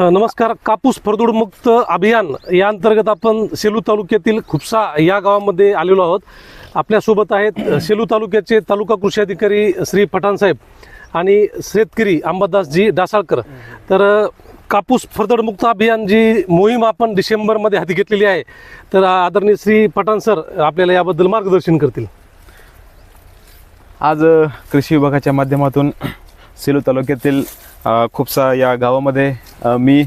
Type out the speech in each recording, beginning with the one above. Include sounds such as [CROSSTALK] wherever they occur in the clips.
नमस्कार. कापूस फरदूड मुक्त अभियान या अंतर्गत आपण सेलू तालुक्यातील खुपसा या गावामध्ये आलेलो आहोत. आपल्यासोबत आहेत सेलू तालुक्याचे तालुका कृषी अधिकारी श्री पठाणसाहेब आणि शेतकरी अंबादासजी डासाळकर. तर कापूस फरदड मुक्त अभियान जी मोहीम आपण डिसेंबरमध्ये हाती घेतलेली आहे तर आदरणीय श्री पठाण सर आपल्याला याबद्दल मार्गदर्शन करतील. आज कृषी विभागाच्या माध्यमातून सेलू तालुक्यातील खूपसा या गावामध्ये मी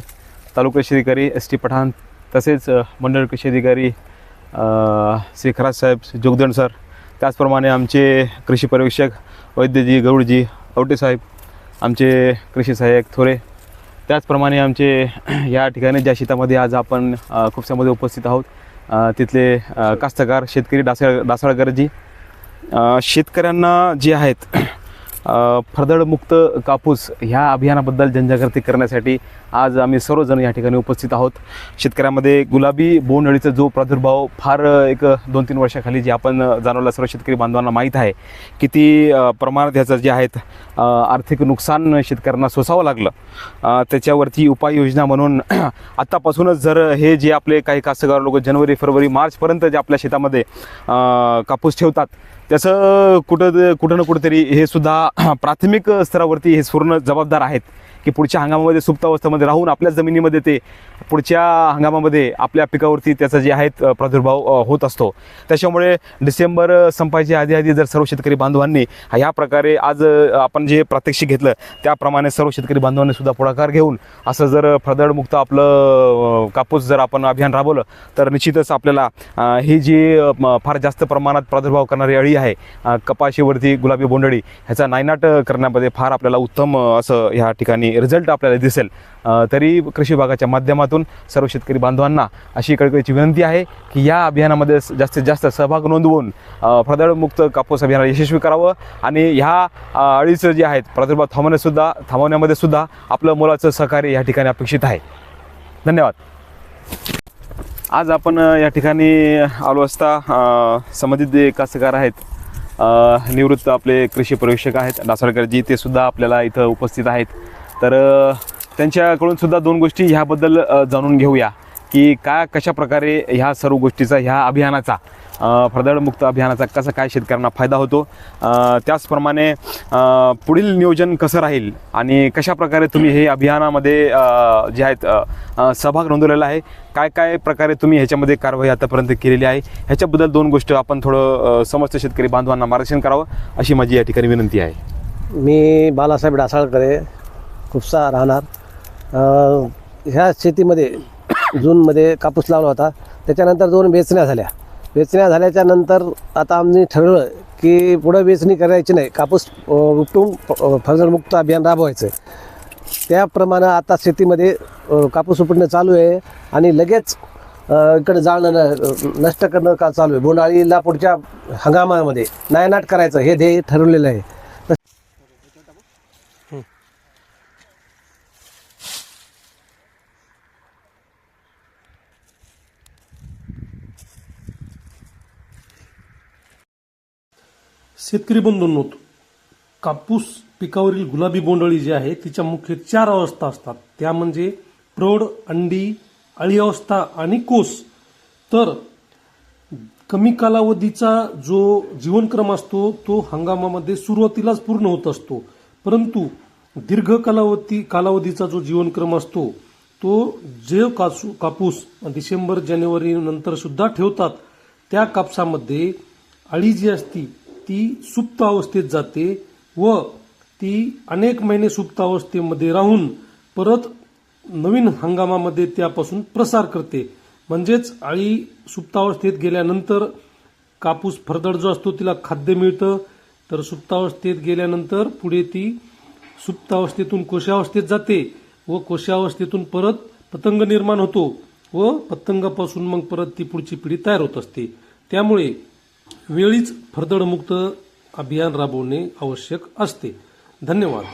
तालुका कृषी अधिकारी एस टी पठाण तसेच मंडळ कृषी अधिकारी श्री खराज साहेब जोगदंड सर त्याचप्रमाणे आमचे कृषी पर्यवेक्षक वैद्यजी गौडजी औटे साहेब आमचे कृषी सहाय्यक थोरे त्याचप्रमाणे आमचे [CLEARS THROAT] या ठिकाणी ज्या शेतामध्ये आज आपण अ, उपस्थित आहोत तिथले कास्तकार शेतकरी डासाळ डासाळकरजी शेतकऱ्यांना जे आहेत फरदळमुक्त फरदडमुक्त कापूस ह्या अभियानाबद्दल जनजागृती करण्यासाठी आज आम्ही सर्वजण या ठिकाणी उपस्थित आहोत. शेतकऱ्यामध्ये गुलाबी बोंडअळीचा जो प्रादुर्भाव फार एक दोन तीन वर्षाखाली जे आपण जाणवला सर्व शेतकरी बांधवांना माहीत आहे किती प्रमाणात ह्याचं जे आहेत आर्थिक नुकसान शेतकऱ्यांना सोसावं लागलं. त्याच्यावरती उपाययोजना म्हणून [CLEARS THROAT] आत्तापासूनच जर हे जे आपले काही कास्तकार लोक जनवरी फरवरी मार्चपर्यंत जे आपल्या शेतामध्ये कापूस ठेवतात त्याचं कुठं कुठं ना कुठंतरी हे सुद्धा प्राथमिक स्तरावरती हे पूर्ण जबाबदार आहेत. की पुढच्या हंगामामध्ये सुप्तावस्थेमध्ये राहून आपल्या जमिनीमध्ये ते पुढच्या हंगामामध्ये आपल्या पिकावरती त्याचा जे आहेत प्रादुर्भाव होत असतो. त्याच्यामुळे डिसेंबर संपायच्या आधी आधी जर सर्व शेतकरी बांधवांनी ह्या प्रकारे आज आपण जे प्रात्यक्षिक घेतलं त्याप्रमाणे सर्व शेतकरी बांधवांनी सुद्धा पुढाकार घेऊन असं जर फदडमुक्त आपलं कापूस जर आपण अभियान राबवलं तर निश्चितच आपल्याला ही जी फार जास्त प्रमाणात प्रादुर्भाव करणारी अळी आहे कपाशीवरती गुलाबी बोंडळी ह्याचा नायनाट करण्यामध्ये फार आपल्याला उत्तम असं ह्या ठिकाणी रिझल्ट आपल्याला दिसेल. तरी कृषी विभागाच्या माध्यमातून सर्व शेतकरी बांधवांना अशी कळकळीची विनंती आहे की या अभियानामध्ये जास्तीत जास्त सहभाग नोंदवून प्रदळमुक्त कापूस अभियानाला यशस्वी करावं आणि ह्या अळीचं जे आहेत प्रादुर्भाव थांबवण्यासुद्धा थांबवण्यामध्ये सुद्धा आपलं मुलाचं सहकार्य या ठिकाणी अपेक्षित आहे. धन्यवाद. आज आपण या ठिकाणी आलो असता संबंधित जे कास्तकार आहेत निवृत्त आपले कृषी प्रवेशक आहेत डासळकरजी ते सुद्धा आपल्याला इथं उपस्थित आहेत. तर त्यांच्याकडून सुद्धा दोन गोष्टी ह्याबद्दल जाणून घेऊया की काय कशा प्रकारे ह्या सर्व गोष्टीचा ह्या अभियानाचा फरदळमुक्त फरदडमुक्त अभियानाचा कसा काय शेतकऱ्यांना फायदा होतो? त्याचप्रमाणे पुढील नियोजन कसं राहील आणि कशा प्रकारे तुम्ही हे अभियानामध्ये जे आहेत सहभाग नोंदवलेला आहे काय काय प्रकारे तुम्ही ह्याच्यामध्ये कारवाई आतापर्यंत केलेली आहे ह्याच्याबद्दल दोन गोष्टी आपण थोडं समस्त शेतकरी बांधवांना मार्गदर्शन करावं अशी माझी या ठिकाणी विनंती आहे. मी बालासाहेब डासाळकरे खुपसा राहणार. ह्या शेतीमध्ये [COUGHS] जूनमध्ये कापूस लावला होता. त्याच्यानंतर दोन वेचण्या झाल्या. वेचण्या झाल्याच्यानंतर आता आम्ही ठरवलं की पुढं वेचणी करायची नाही. कापूस उपटून फसलमुक्त अभियान राबवायचं त्याप्रमाणे आता शेतीमध्ये कापूस उपटणं चालू आहे आणि लगेच इकडे जाळणं न- नष्ट करणं का चालू आहे? बोंडाळीला पुढच्या हंगामामध्ये नायनाट करायचं हे ध्येय ठरवलेलं आहे. शेतकरी बंधूंनो कापूस पिकावरील गुलाबी बोंडअळी जी आहे तिच्या मुख्य चार अवस्था असतात. त्या म्हणजे प्रौढ अंडी अळी अवस्था आणि कोस. तर कमी कालावधीचा जो जीवनक्रम असतो तो हंगामामध्ये सुरुवातीलाच पूर्ण होत असतो. परंतु दीर्घ कालावधी कालावधीचा जो जीवनक्रम असतो तो जे कासू कापूस डिसेंबर जानेवारी नंतर सुद्धा ठेवतात. त्या कापसामध्ये अळी जी असती ती सुप्त अवस्थेत जाते व ती अनेक महिने सुप्त अवस्थेमध्ये राहून परत नवीन हंगामामध्ये त्यापासून प्रसार करते. म्हणजेच अळी सुप्तावस्थेत गेल्यानंतर कापूस फरदड जो असतो तिला खाद्य मिळतं. तर सुप्तावस्थेत गेल्यानंतर पुढे ती सुप्तावस्थेतून कोशावस्थेत जाते व कोशावस्थेतून परत पतंग निर्माण होतो व पतंगापासून मग परत ती पुढची पिढी तयार होत असते. त्यामुळे वेळीच फरदडमुक्त अभियान राबवणे आवश्यक असते. धन्यवाद.